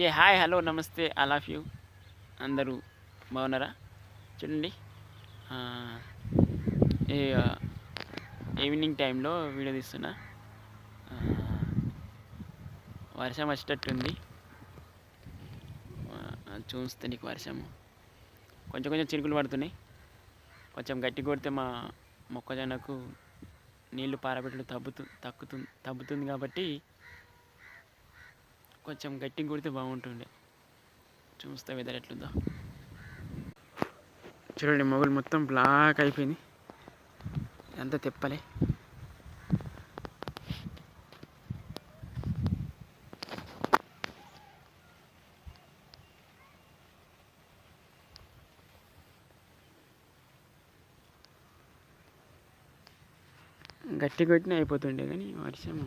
ఏ hi hello నమస్తే I love you. అందరూ బాగున్నారా? చూడండి. ఈవినింగ్ టైంలో వీడియో తీస్తున్నా. వర్షం వచ్చేటట్టుంది. చూస్తే నీకు వర్షము కొంచెం కొంచెం చినుకులు పడుతున్నాయి. కొంచెం గట్టి కొడితే మా మొక్కజొన్నకు నీళ్ళు పారబెట్టడం తగ్గుతు తగ్గుతు తగ్గుతుంది కాబట్టి కొంచెం గట్టి కొడితే బాగుంటుండే. చూస్తే వెదర్ ఎట్లుందో. చూడండి మొబైల్ మొత్తం బ్లాక్ అయిపోయింది. అంతా తెప్పలే. గట్టి కొట్టిన అయిపోతుండే కానీ వర్షం